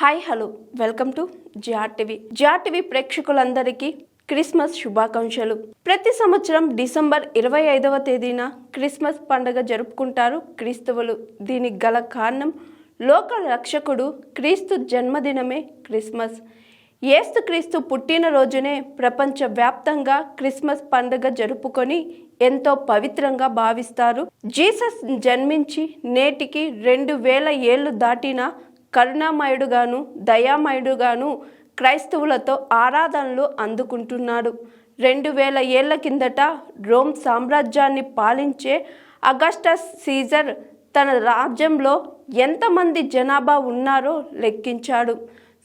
Hi hello welcome to GR TV GR TV ప్రేక్షకులందరికీ Christmas శుభాకాంక్షలు. ప్రతి సంవత్సరం డిసెంబర్ ఇరవై ఐదవ తేదీన క్రిస్మస్ పండుగ జరుపుకుంటారు క్రీస్తువులు. దీనికి గల కారణం లోక రక్షకుడు క్రీస్తు జన్మదినమే క్రిస్మస్. ఏస్తు క్రీస్తు పుట్టినరోజునే ప్రపంచవ్యాప్తంగా క్రిస్మస్ పండుగ జరుపుకొని ఎంతో పవిత్రంగా భావిస్తారు. జీసస్ జన్మించి నేటికి రెండు వేల ఏళ్ళు దాటిన కరుణామయుడుగాను దయామయుడుగాను క్రైస్తవులతో ఆరాధనలు అందుకుంటున్నాడు. రెండు వేల ఏళ్ళ కిందట రోమ్ సామ్రాజ్యాన్ని పాలించే అగస్టస్ సీజర్ తన రాజ్యంలో ఎంతమంది జనాభా ఉన్నారో లెక్కించాడు.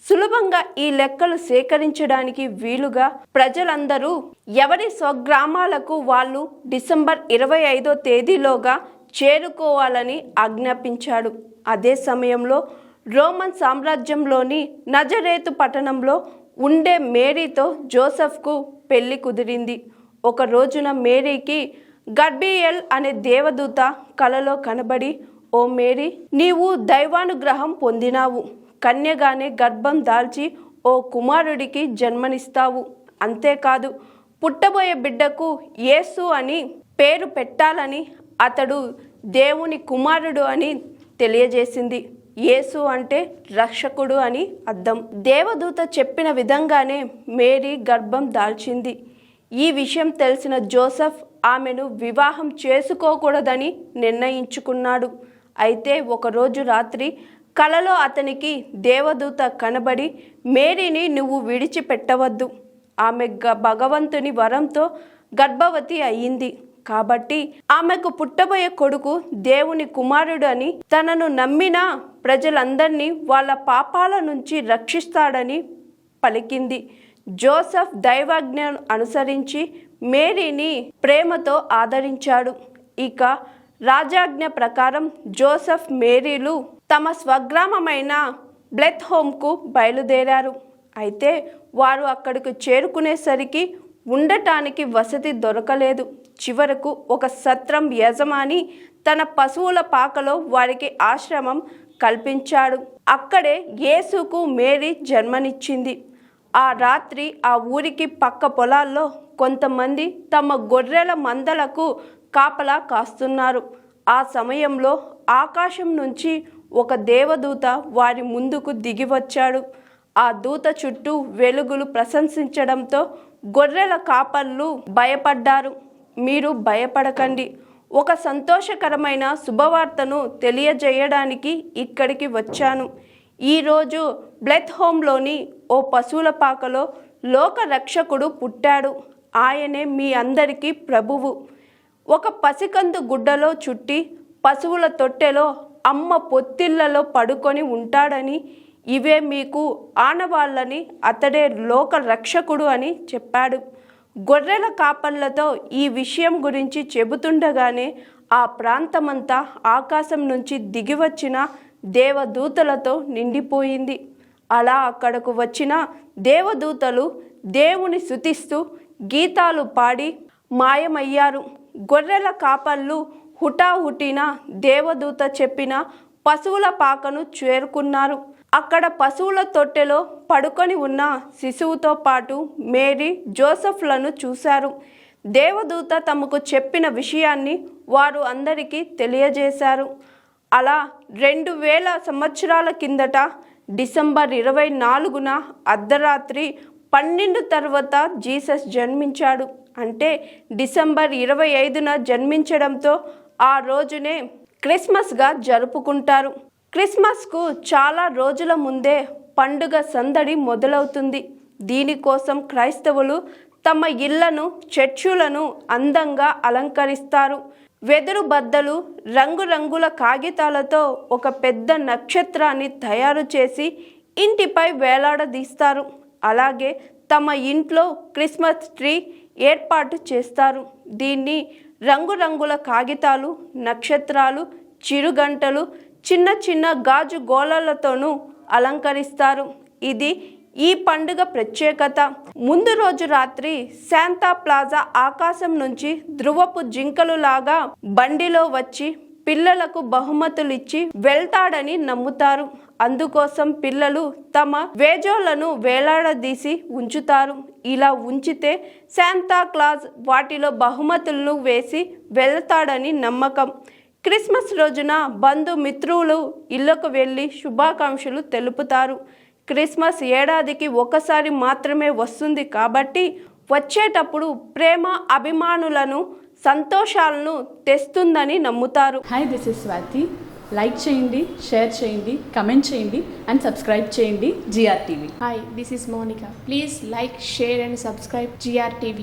సులభంగా ఈ లెక్కలు సేకరించడానికి వీలుగా ప్రజలందరూ ఎవరి స్వగ్రామాలకు వాళ్ళు డిసెంబర్ ఇరవై ఐదో తేదీలోగా చేరుకోవాలని ఆజ్ఞాపించాడు. అదే సమయంలో రోమన్ సామ్రాజ్యంలోని నజరేతు పట్టణంలో ఉండే మేరీతో జోసెఫ్కు పెళ్ళి కుదిరింది. ఒక రోజున మేరీకి గర్బియల్ అనే దేవదూత కలలో కనబడి ఓ మేరీ నీవు దైవానుగ్రహం పొందినావు. కన్యగానే గర్భం దాల్చి ఓ కుమారుడికి జన్మనిస్తావు. అంతేకాదు పుట్టబోయే బిడ్డకు యేసు అని పేరు పెట్టాలని అతడు దేవుని కుమారుడు అని తెలియజేసింది. యేసు అంటే రక్షకుడు అని అర్థం. దేవదూత చెప్పిన విధంగానే మేరీ గర్భం దాల్చింది. ఈ విషయం తెలిసిన జోసఫ్ ఆమెను వివాహం చేసుకోకూడదని నిర్ణయించుకున్నాడు. అయితే ఒకరోజు రాత్రి కలలో అతనికి దేవదూత కనబడి మేరీని నువ్వు విడిచిపెట్టవద్దు. ఆమె గ- భగవంతుని వరంతో గర్భవతి అయ్యింది. కాబట్టి ఆమెకు పుట్టబోయే కొడుకు దేవుని కుమారుడు అని తనను నమ్మిన ప్రజలందరినీ వాళ్ళ పాపాల నుంచి రక్షిస్తాడని పలికింది. జోసెఫ్ దైవాజ్ఞను అనుసరించి మేరీని ప్రేమతో ఆదరించాడు. ఇక రాజాజ్ఞ ప్రకారం జోసెఫ్ మేరీలు తమ స్వగ్రామమైన బ్లెత్ హోమ్కు బయలుదేరారు. అయితే వారు అక్కడికి చేరుకునేసరికి ఉండటానికి వసతి దొరకలేదు. చివరకు ఒక సత్రం యజమాని తన పశువుల పాకలో వారికి ఆశ్రమం కల్పించాడు. అక్కడే యేసుకు మేరీ జన్మనిచ్చింది. ఆ రాత్రి ఆ ఊరికి పక్క పొలాల్లో కొంతమంది తమ గొర్రెల మందలకు కాపలా కాస్తున్నారు. ఆ సమయంలో ఆకాశం నుంచి ఒక దేవదూత వారి ముందుకు దిగి వచ్చాడు. ఆ దూత చుట్టూ వెలుగులు ప్రశంసించడంతో గొర్రెల కాపర్లు భయపడ్డారు. మీరు భయపడకండి. ఒక సంతోషకరమైన శుభవార్తను తెలియజేయడానికి ఇక్కడికి వచ్చాను. ఈరోజు బ్లెత్ హోమ్లోని ఓ పశువుల పాకలో లోక రక్షకుడు పుట్టాడు. ఆయనే మీ అందరికీ ప్రభువు. ఒక పసికందు గుడ్డలో చుట్టి పశువుల తొట్టెలో అమ్మ పొత్తిళ్ళలో పడుకొని ఉంటాడని ఇవే మీకు ఆనవాళ్ళని అతడే లోక రక్షకుడు అని చెప్పాడు. గొర్రెల కాపర్లతో ఈ విషయం గురించి చెబుతుండగానే ఆ ప్రాంతమంతా ఆకాశం నుంచి దిగివచ్చిన దేవదూతలతో నిండిపోయింది. అలా అక్కడకు వచ్చిన దేవదూతలు దేవుని శుతిస్తూ గీతాలు పాడి మాయమయ్యారు. గొర్రెల కాపర్లు హుటాహుటిన దేవదూత చెప్పిన పశువుల పాకను చేరుకున్నారు. అక్కడ పశువుల తొట్టెలో పడుకొని ఉన్న శిశువుతో పాటు మేరీ జోసెఫ్లను చూశారు. దేవదూత తమకు చెప్పిన విషయాన్ని వారు అందరికీ తెలియజేశారు. అలా రెండు వేల సంవత్సరాల కిందట డిసెంబర్ ఇరవై నాలుగున అర్ధరాత్రి పన్నెండు తర్వాత జీసస్ జన్మించాడు. అంటే డిసెంబర్ ఇరవై ఐదున జన్మించడంతో ఆ రోజునే క్రిస్మస్గా జరుపుకుంటారు. క్రిస్మస్కు చాలా రోజుల ముందే పండుగ సందడి మొదలవుతుంది. దీనికోసం క్రైస్తవులు తమ ఇళ్ళను చర్చులను అందంగా అలంకరిస్తారు. వెదురు బద్దలు రంగురంగుల కాగితాలతో ఒక పెద్ద నక్షత్రాన్ని తయారు చేసి ఇంటిపై వేలాడదీస్తారు. అలాగే తమ ఇంట్లో క్రిస్మస్ ట్రీ ఏర్పాటు చేస్తారు. దీన్ని రంగురంగుల కాగితాలు నక్షత్రాలు చిరుగంటలు చిన్న చిన్న గాజు గోళాలతోనూ అలంకరిస్తారు. ఇది ఈ పండుగ ప్రత్యేకత. ముందు రోజు రాత్రి శాంతా ప్లాజా ఆకాశం నుంచి ధ్రువపు జింకలు లాగా బండిలో వచ్చి పిల్లలకు బహుమతులు ఇచ్చి వెళ్తాడని నమ్ముతారు. అందుకోసం పిల్లలు తమ వేజోలను వేలాడదీసి ఉంచుతారు. ఇలా ఉంచితే శాంతా క్లాజ్ వాటిలో బహుమతులను వేసి వెళ్తాడని నమ్మకం. క్రిస్మస్ రోజున బంధుమిత్రులు ఇళ్ళకు వెళ్ళి శుభాకాంక్షలు తెలుపుతారు క్రిస్మస్ ఏడాదికి ఒకసారి మాత్రమే వస్తుంది కాబట్టి వచ్చేటప్పుడు ప్రేమ అభిమానులను సంతోషాలను తెస్తుందని నమ్ముతారు hi this is Swathi like చేయండి షేర్ చేయండి కమెంట్ చేయండి అండ్ సబ్స్క్రైబ్ చేయండి GR TV Hi, this is Monica. Please like, share, and subscribe GRTV.